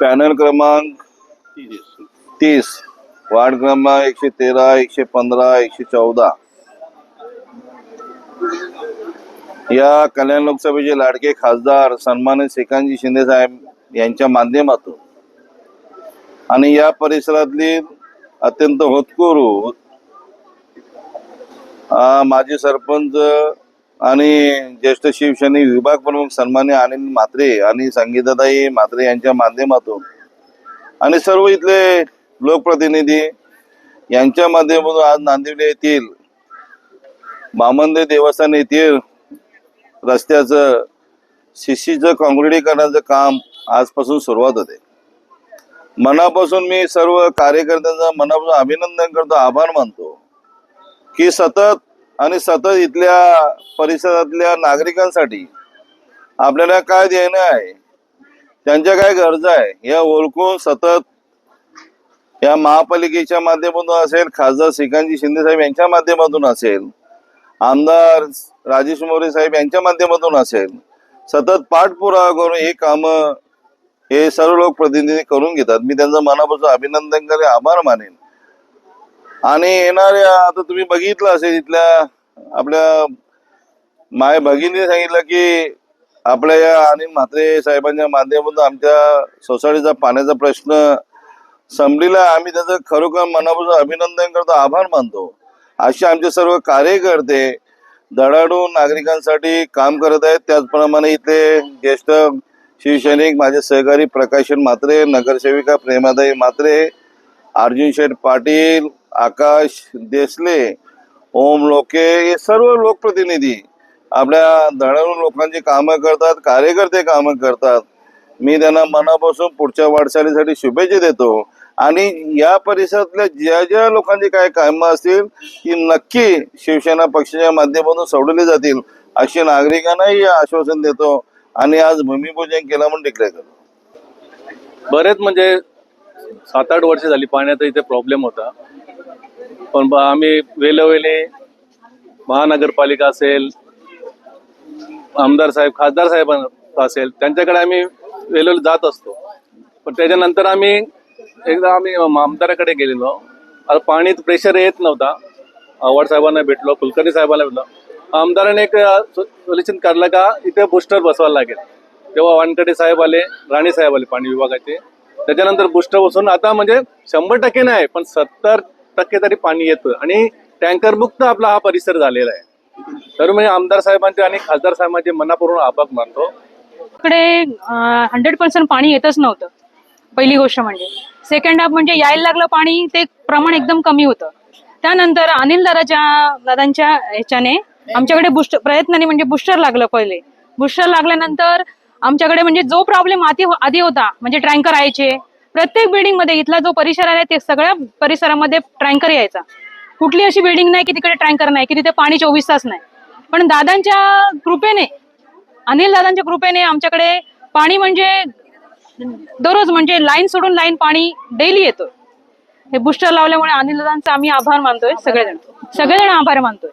Panel क्रमांक तीस. Ward क्रमांक एकशे तेरा एकशे पंधरा एकशे चौदा. या कल्याण लोकसभेचे लाडके खासदार सन्मानित श्रीकांतजी शिंदे साहेब यांच्या माध्यमातून आणि या परिसरातली अत्यंत होतकरू माजी सरपंच आणि ज्येष्ठ शिवसैनिक विभाग प्रमुख सन्मान्य अनिल म्हात्रे आणि संगीताताई म्हात्रे यांच्या माध्यमातून आणि सर्व इथले लोकप्रतिनिधी यांच्या माध्यमातून आज नांदिवली येथील बामंदे देवस्थान येथील रस्त्याचं शिशीचं काँक्रिटीकरणाचं काम आजपासून सुरुवात होते. मनापासून मी सर्व कार्यकर्त्यांचं मनापासून अभिनंदन करतो आभार मानतो की सतत आणि सतत इथल्या परिसरातल्या नागरिकांसाठी आपल्याला काय देणं आहे? त्यांच्या काय गरजा आहे? या ओळखून सतत या महापालिकेच्या माध्यमातून असेल खासदार श्रीकांतजी शिंदे साहेब यांच्या माध्यमातून असेल आमदार राजेश मोरे साहेब यांच्या माध्यमातून असेल सतत पाठपुरावा करून हे काम हे सर्व लोकप्रतिनिधी करून घेतात. मी त्यांचं मनापासून अभिनंदन करेन आभार मानेन. आणि येणाऱ्या आता तुम्ही बघितलं असेल इथल्या आपल्या माय भगिनीने सांगितलं की आपल्या या अनिल म्हात्रे साहेबांच्या माध्यमातून आमच्या सोसायटीचा पाण्याचा प्रश्न संपलेला आम्ही त्याचं खरोखर मनापासून अभिनंदन करतो आभार मानतो. असे आमचे सर्व कार्यकर्ते धडाडून नागरिकांसाठी काम करत आहेत. त्याचप्रमाणे इथले ज्येष्ठ शिवसैनिक माझे सहकारी प्रकाशन म्हात्रे नगरसेविका प्रेमादाई म्हात्रे अर्जुन शेठ पाटील आकाश देसले ओम लोके हे सर्व लोकप्रतिनिधी आपल्या धडाडून लोकांची कामं करतात कार्यकर्ते कामं करतात. मी त्यांना मनापासून पुढच्या वाटचालीसाठी शुभेच्छा देतो. आणि या परिसरातल्या ज्या ज्या लोकांची काय कामं असतील ती नक्की शिवसेना पक्षाच्या माध्यमातून सोडवली जातील अशी नागरिकांनाही आश्वासन देतो. आणि आज भूमिपूजन केलं म्हणून डिक्लेअर करतो. बरेच म्हणजे सात आठ वर्ष झाली पाण्याचा इथे प्रॉब्लेम होता. पण बा- आम्ही वेलोवेले महानगरपालिका असेल आमदार साहेब खासदार साहेब असेल त्यांच्याकडे आम्ही वेळोवेळी जात असतो. पण त्याच्यानंतर आम्ही एकदा आम्ही आमदाराकडे गेलेलो. आता पाणी प्रेशर येत नव्हता. आव्हाड साहेबांना भेटलो कुलकर्णी साहेबांना भेटलो. आमदाराने एक सोल्युशन काढलं का इथे बुस्टर बसवायला लागेल. तेव्हा वानकडे साहेब आले राणे साहेब आले पाणी विभागाचे. त्याच्यानंतर बुस्टर बसून आता म्हणजे शंभर टक्के नाही पण सत्तर टक्के तरी पाणी येतं आणि टँकर मुक्त आपला हा परिसर झालेला आहे. तर म्हणजे आमदार साहेबांचे आणि खासदार साहेबांचे मनापूर्वक आभार मानतो. इकडे हंड्रेड पर्सेंट पाणी येतच नव्हतं. पहिली गोष्ट म्हणजे. सेकंड हाफ म्हणजे यायला लागलं पाणी ते प्रमाण एकदम कमी होतं. त्यानंतर अनिल दादाच्या दादांच्या ह्याच्याने आमच्याकडे बुस्टर प्रयत्नाने म्हणजे बुस्टर लागलं पहिले. बुस्टर लागल्यानंतर आमच्याकडे म्हणजे जो प्रॉब्लेम आधी आधी होता म्हणजे टँकर यायचे प्रत्येक बिल्डिंगमध्ये इथला जो परिसर आहे ते सगळ्या परिसरामध्ये ट्रँकर यायचा. कुठली अशी बिल्डिंग नाही की तिकडे ट्रँकर नाही की तिथे पाणी चोवीस तास नाही. पण दादांच्या कृपेने अनिल दादांच्या कृपेने आमच्याकडे पाणी म्हणजे दररोज म्हणजे लाईन सोडून लाईन पाणी डेली येतो हे बुस्टर लावल्यामुळे अनिल दादांचा आम्ही आभार मानतोय सगळेजण. सगळेजण आभार मानतोय.